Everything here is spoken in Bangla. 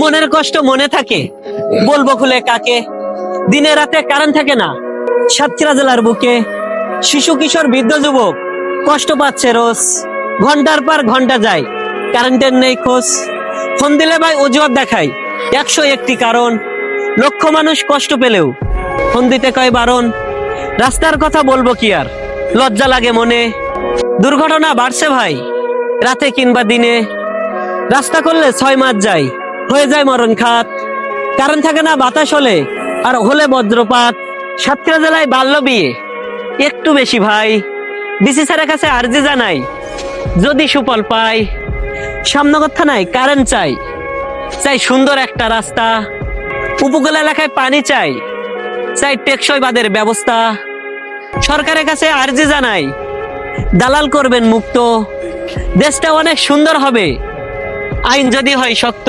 মনের কষ্ট মনে থাকে। বলব খুলে কাকে? দিনে রাতে কারেন্ট থাকে না। সাতক্ষীরা জেলার বুকে শিশু, কিশোর, বৃদ্ধ, যুবক, কষ্ট পাচ্ছে রোজ। ঘণ্টার পর ঘণ্টা যায়, কারেন্টের নেই খোঁজ। ফোন দিলে ভাই অজুহাত দেখায়, একশো একটি কারণ। লক্ষ মানুষ কষ্ট পেলেও ফোন দিতে কয় বারণ। রাস্তার কথা বলব কি আর, লজ্জা লাগে মনে। দুর্ঘটনা বাড়ছে ভাই, রাতে কিংবা দিনে। রাস্তা করলে ছয় মাস যায় হয়ে যায় মরণ খাত কারণ থাকে না, বাতাস হলে, আর হলে বজ্রপাত। সাতক্ষীরা জেলায় বাল্য বিয়ে। একটু বেশি ভাই। ডিসি স্যারের কাছে আর্জি জানাই, যদি সুফল পাই। সামনগর থানায় কারেন্ট চাই। চাই সুন্দর একটা রাস্তা। উপকূল এলাকায় পানি চাই। চাই টেকসই বাদের ব্যবস্থা। সরকারের কাছে আর্জি জানাই, দালাল করবেন মুক্ত। দেশটা অনেক সুন্দর হবে। আইন যদি হয় শক্ত।